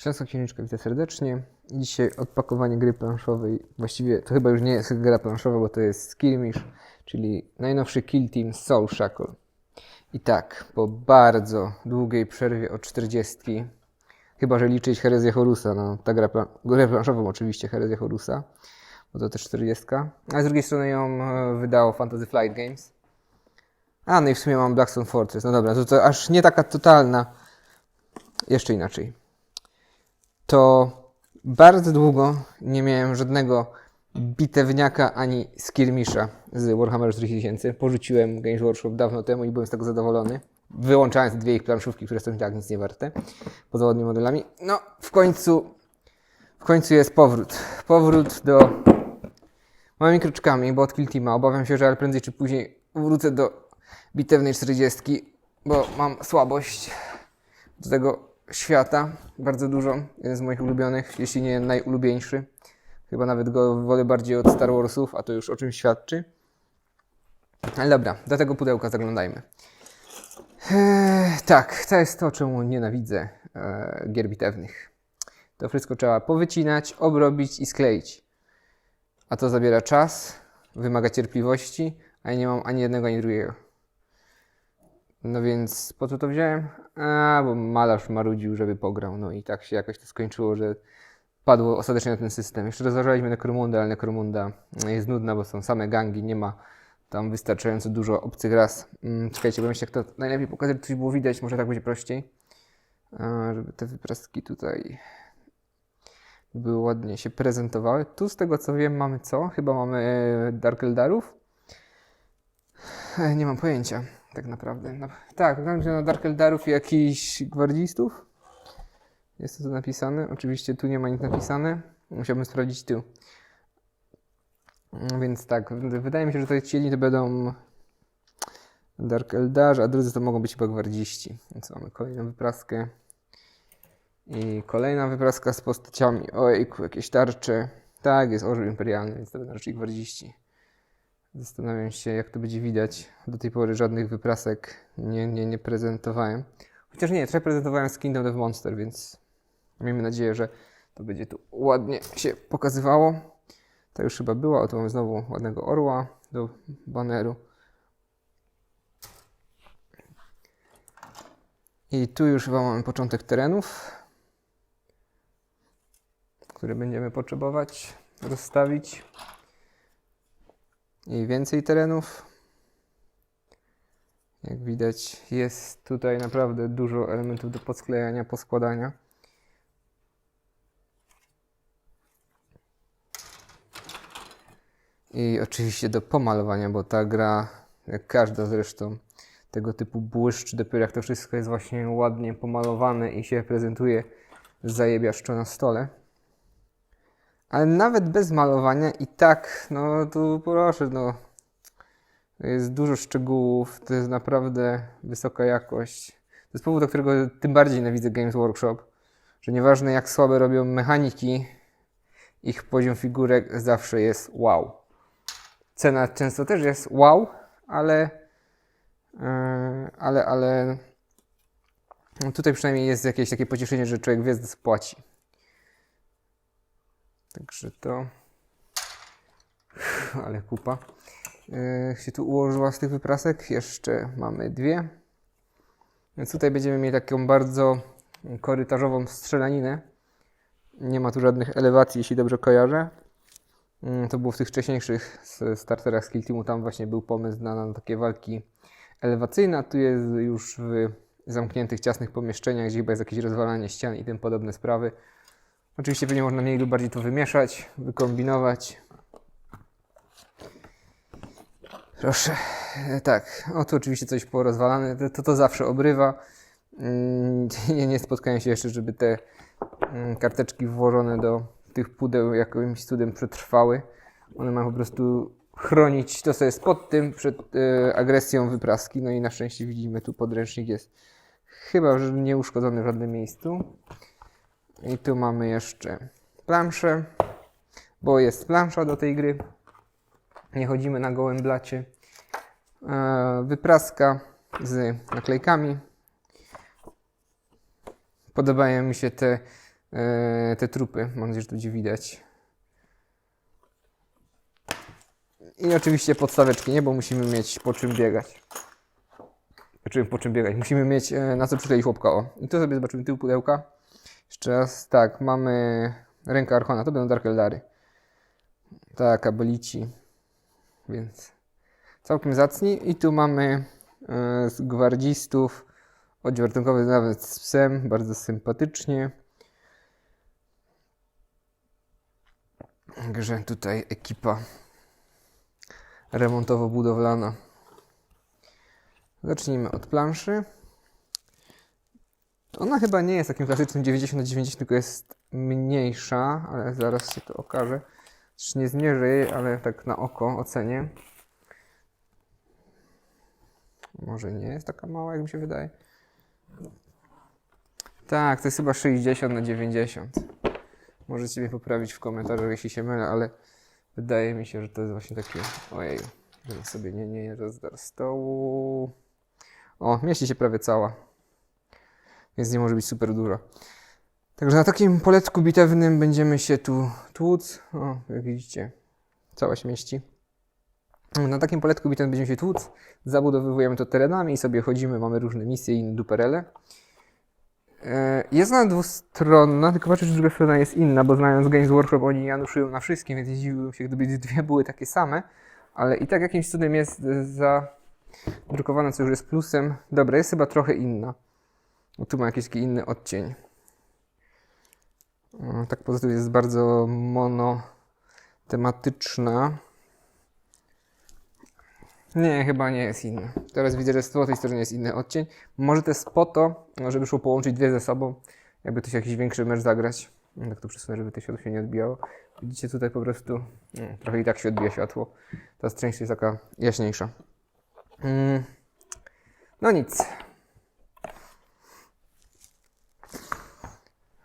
Śląska Księżniczka, witam serdecznie. Dzisiaj odpakowanie gry planszowej. Właściwie to chyba już nie jest gra planszowa, bo to jest Skirmish, czyli najnowszy Kill Team Soul Shackle. I tak, po bardzo długiej przerwie od 40, chyba że liczyć Herezję Horusa, no ta gra, plan- planszową oczywiście Herezję Horusa, bo to też 40. A z drugiej strony ją e, wydało Fantasy Flight Games. A, no i w sumie mam Blackstone Fortress. No dobra, to, to aż nie taka totalna. Jeszcze inaczej. To bardzo długo nie miałem żadnego bitewniaka ani skirmisza z Warhammer 4000. Porzuciłem Games Workshop dawno temu i byłem z tego zadowolony. Wyłączając dwie ich planszówki, które są tak nic nie warte, poza ładnymi modelami. No, w końcu, w końcu jest powrót. Powrót do małymi kroczkami, bo od Kill Teama obawiam się, że ale prędzej czy później wrócę do bitewnej 40, bo mam słabość do tego świata, bardzo dużo, jeden z moich ulubionych, jeśli nie najulubieńszy. Chyba nawet go wolę bardziej od Star Warsów, a to już o czym świadczy. Ale dobra, do tego pudełka zaglądajmy. Eee, tak, to jest to, czemu nienawidzę e, gier bitewnych. To wszystko trzeba powycinać, obrobić i skleić. A to zabiera czas, wymaga cierpliwości, a ja nie mam ani jednego, ani drugiego. No więc po co to wziąłem? A, bo malarz marudził, żeby pograł. No i tak się jakoś to skończyło, że padło ostatecznie na ten system. Jeszcze rozważaliśmy Necromundę, ale Necromunda jest nudna, bo są same gangi, nie ma tam wystarczająco dużo obcych ras. Mm, czekajcie, bo myślę, jak to najlepiej pokazać, coś było widać, może tak będzie prościej. A, żeby te wypraski tutaj były ładnie się prezentowały. Tu z tego co wiem mamy co? Chyba mamy e, Dark Eldarów. E, Nie mam pojęcia, tak naprawdę. No, tak, wygląda że na Dark Eldarów i jakichś gwardzistów. Jest to tu napisane. Oczywiście tu nie ma nic napisane. Musiałbym sprawdzić tu. Mm, Więc tak, wydaje mi się, że to ci jedni to będą Dark Eldarzy, a drudzy to mogą być chyba gwardziści. Więc mamy kolejną wypraskę. I kolejna wypraska z postaciami. Ojku, jakieś tarcze. Tak, jest orzeł imperialny, więc to będą raczej gwardziści. Zastanawiam się, jak to będzie widać. Do tej pory żadnych wyprasek nie, nie, nie prezentowałem. Chociaż nie, trochę prezentowałem z Kingdom of Monster, więc miejmy nadzieję, że to będzie tu ładnie się pokazywało. To już chyba była. Oto mamy znowu ładnego orła do baneru. I tu już chyba mamy początek terenów, które będziemy potrzebować rozstawić. I więcej terenów. Jak widać, jest tutaj naprawdę dużo elementów do podsklejania, poskładania. I oczywiście do pomalowania, bo ta gra, jak każda zresztą, tego typu błyszczy dopiero jak to wszystko jest właśnie ładnie pomalowane i się prezentuje zajebiaszczo na stole. Ale nawet bez malowania i tak, no tu proszę, no jest dużo szczegółów, to jest naprawdę wysoka jakość. To jest powód, do którego tym bardziej nienawidzę Games Workshop, że nieważne jak słabe robią mechaniki, ich poziom figurek zawsze jest wow. Cena często też jest wow, ale Yy, ale, ale no tutaj przynajmniej jest jakieś takie pocieszenie, że człowiek wie, co płaci. Także to. Ale kupa. Yy, się tu ułożyła z tych wyprasek. Jeszcze mamy dwie. Więc tutaj będziemy mieli taką bardzo korytarzową strzelaninę. Nie ma tu żadnych elewacji, jeśli dobrze kojarzę. Mm, To było w tych wcześniejszych starterach Skill Teamu. Tam właśnie był pomysł na, na takie walki elewacyjna. Tu jest już w zamkniętych, ciasnych pomieszczeniach, gdzie chyba jest jakieś rozwalanie ścian i tym podobne sprawy. Oczywiście pewnie można mniej lub bardziej to wymieszać, wykombinować. Proszę. Tak, o tu oczywiście coś porozwalane, to, to, to zawsze obrywa. Mm, Nie, nie spotkałem się jeszcze, żeby te mm, karteczki włożone do tych pudeł jakimś cudem przetrwały. One mają po prostu chronić to, co jest pod tym, przed e, agresją wypraski. No i na szczęście widzimy, tu podręcznik jest chyba że nie uszkodzony w żadnym miejscu. I tu mamy jeszcze planszę, bo jest plansza do tej gry. Nie chodzimy na gołym blacie. E, wypraska z naklejkami. Podobają mi się te e, te trupy. Mam nadzieję, że to będzie widać. I oczywiście podstaweczki, nie? Bo musimy mieć po czym biegać. Znaczy, po czym biegać? Musimy mieć e, na co przykleić chłopka, o. I tu sobie zobaczymy tył pudełka. Jeszcze raz, tak, mamy rękę Archona, to będą Dark Eldary. Tak, abolici. Więc całkiem zacni. I tu mamy e, z gwardzistów odźwiartunkowy nawet z psem, bardzo sympatycznie. Także tutaj ekipa remontowo-budowlana. Zacznijmy od planszy. Ona chyba nie jest takim klasycznym 90 na 90, tylko jest mniejsza, ale zaraz się to okaże. Już nie zmierzę jej, ale tak na oko ocenię. Może nie jest taka mała, jak mi się wydaje. Tak, to jest chyba 60 na 90. Możecie mnie poprawić w komentarzach, jeśli się mylę, ale wydaje mi się, że to jest właśnie takie. Ojej, żebym sobie nie, nie rozdar stołu. O, mieści się prawie cała. Więc nie może być super dużo. Także na takim poletku bitewnym będziemy się tu tłuc. O, jak widzicie, cała się mieści. Na takim poletku bitewnym będziemy się tłuc. Zabudowywujemy to terenami i sobie chodzimy, mamy różne misje i inne duperele. E, Jest ona dwustronna, tylko patrzę, że druga strona jest inna, bo znając Games Workshop, oni januszują na wszystkim, więc zdziwiłbym się, gdyby dwie były takie same, ale i tak jakimś cudem jest zadrukowana, co już jest plusem. Dobra, jest chyba trochę inna. Bo tu ma jakiś inny odcień. Tak poza tym jest bardzo monotematyczna. Nie, chyba nie jest inna. Teraz widzę, że z tej stronie jest inny odcień. Może to jest po to, żeby szło połączyć dwie ze sobą, jakby to się jakiś większy mecz zagrać. No, Tak to przesunę, żeby to światło się nie odbijało. Widzicie tutaj po prostu, no, trochę i tak się odbija światło. Ta część jest taka jaśniejsza. Mm. No nic.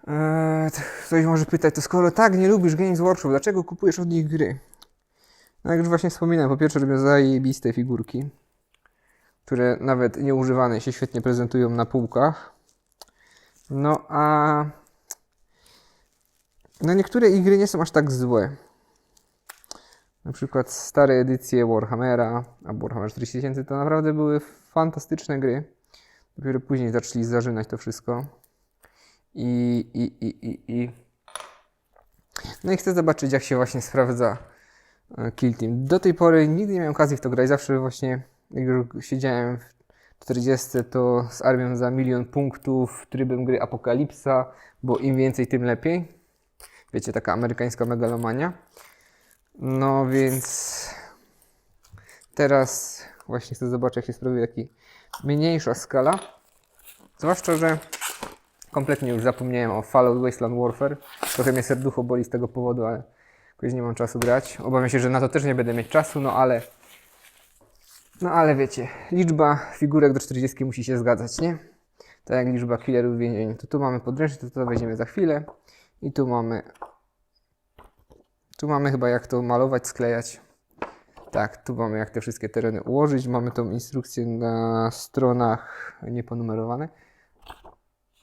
Eee, to ktoś może pytać, to skoro tak nie lubisz Games Workshop, dlaczego kupujesz od nich gry? No jak już właśnie wspominałem, po pierwsze robią zajebiste figurki, które nawet nieużywane się świetnie prezentują na półkach. No a... No niektóre gry nie są aż tak złe. Na przykład stare edycje Warhammera, albo Warhammer 40 000 to naprawdę były fantastyczne gry. Dopiero później zaczęli zażynać to wszystko. I, i, i, i, i... No i chcę zobaczyć, jak się właśnie sprawdza e, Kill Team. Do tej pory nigdy nie miałem okazji w to grać. Zawsze właśnie, jak już siedziałem w 40, to z armią za milion punktów, trybem gry Apokalipsa, bo im więcej, tym lepiej. Wiecie, taka amerykańska megalomania. No więc teraz właśnie chcę zobaczyć, jak się sprawuje taki mniejsza skala. Zwłaszcza, że kompletnie już zapomniałem o Fallout Wasteland Warfare. Trochę mnie serducho boli z tego powodu, ale jakoś nie mam czasu grać. Obawiam się, że na to też nie będę mieć czasu, no ale... No ale wiecie, liczba figurek do 40 musi się zgadzać, nie? Tak jak liczba killerów w więzieniu. To tu mamy podręcznik, to to weźmiemy za chwilę. I tu mamy... Tu mamy chyba jak to malować, sklejać. Tak, tu mamy jak te wszystkie tereny ułożyć. Mamy tą instrukcję na stronach nieponumerowane.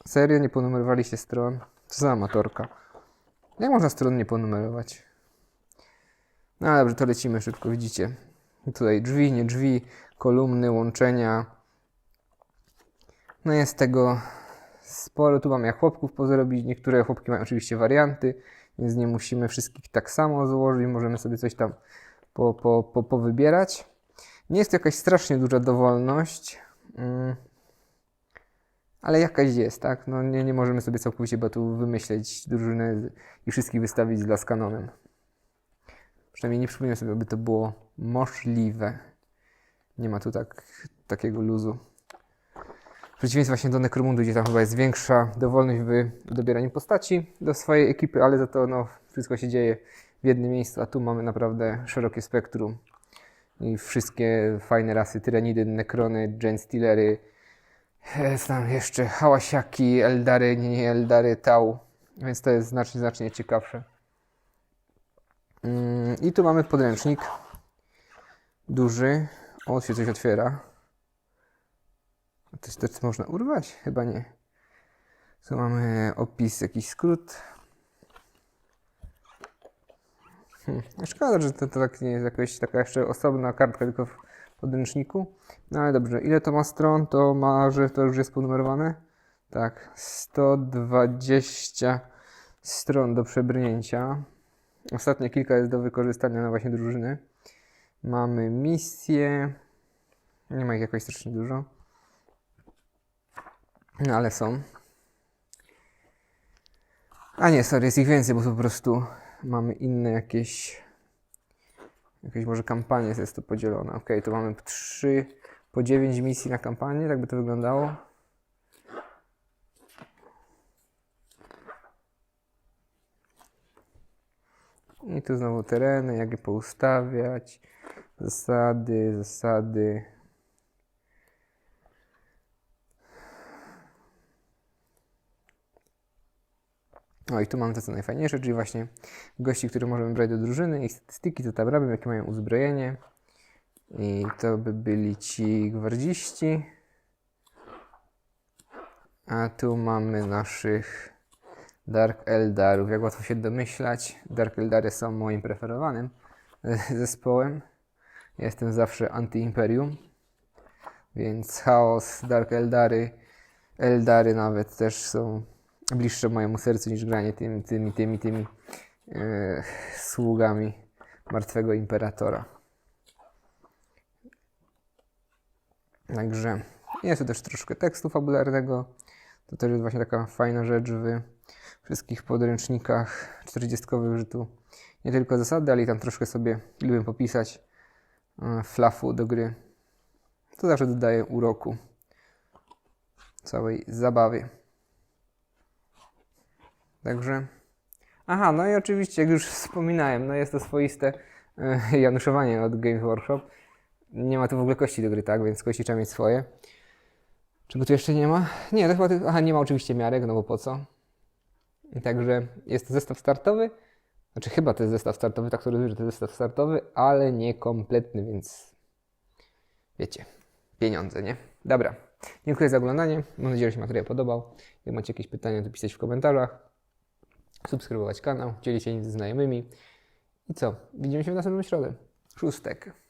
Serio, nie ponumerowaliście stron? Co za amatorka. Jak można stron nie ponumerować? No dobrze, to lecimy szybko, widzicie. Tutaj drzwi, nie drzwi, kolumny, łączenia. No jest tego sporo. Tu mamy jak chłopków pozrobić. Niektóre chłopki mają oczywiście warianty, więc nie musimy wszystkich tak samo złożyć. Możemy sobie coś tam po, po, po, powybierać. Nie jest to jakaś strasznie duża dowolność. Mm ale jakaś jest, tak? No nie, nie możemy sobie całkowicie chyba tu wymyśleć drużyny i wszystkich wystawić z Laskanonem. Przynajmniej nie przypominam sobie, aby to było możliwe. Nie ma tu tak, takiego luzu. W przeciwieństwie właśnie do Necromundu, gdzie tam chyba jest większa dowolność w dobieraniu postaci do swojej ekipy, ale za to no, wszystko się dzieje w jednym miejscu, a tu mamy naprawdę szerokie spektrum. I wszystkie fajne rasy, tyranidy, nekrony, gen jest tam jeszcze hałasiaki, eldary, nie, nie eldary, tau, więc to jest znacznie, znacznie ciekawsze. Mm, I tu mamy podręcznik duży. O, się coś otwiera. To, to, to można urwać? Chyba nie. Tu mamy opis, jakiś skrót. Hmm. Szkoda, że to, to tak nie jest jakaś taka jeszcze osobna kartka, tylko podręczniku. No ale dobrze, ile to ma stron? To ma, że to już jest ponumerowane? Tak, 120 stron do przebrnięcia. Ostatnie kilka jest do wykorzystania na właśnie drużyny. Mamy misje. Nie ma ich jakoś strasznie dużo. No ale są. A nie, sorry, jest ich więcej, bo po prostu mamy inne jakieś. Jakieś może kampanie jest to podzielone. Ok, to mamy 3 po 9 misji na kampanię, tak by to wyglądało. I tu znowu tereny, jak je poustawiać, zasady, zasady. O i tu mamy to co najfajniejsze, czyli właśnie gości, których możemy brać do drużyny, ich statystyki, co tam robią, jakie mają uzbrojenie. I to by byli ci gwardziści. A tu mamy naszych Dark Eldarów. Jak łatwo się domyślać, Dark Eldary są moim preferowanym zespołem. Jestem zawsze anty-imperium. Więc Chaos, Dark Eldary, Eldary nawet też są bliższe mojemu sercu niż granie tymi, tymi, tymi, tymi e, sługami martwego imperatora. Także jest tu też troszkę tekstu fabularnego. To też jest właśnie taka fajna rzecz w wszystkich podręcznikach 40 że tu nie tylko zasady, ale i tam troszkę sobie lubię popisać e, flafu do gry. To zawsze dodaje uroku całej zabawie. Także. Aha, no i oczywiście, jak już wspominałem, no jest to swoiste e, januszowanie od Games Workshop. Nie ma tu w ogóle kości do gry, tak? Więc kości trzeba mieć swoje. Czego tu jeszcze nie ma? Nie, to chyba. ty- Aha, nie ma oczywiście miarek, no bo po co? Także jest to zestaw startowy. Znaczy, chyba to jest zestaw startowy, tak to rozumiem, że to jest zestaw startowy, ale niekompletny, więc wiecie, pieniądze, nie? Dobra. Dziękuję za oglądanie. Mam nadzieję, że się materiał podobał. Jak macie jakieś pytania, to pisać w komentarzach. Subskrybować kanał, dzielić się ze znajomymi. I co? Widzimy się w następną środę. Szóstek.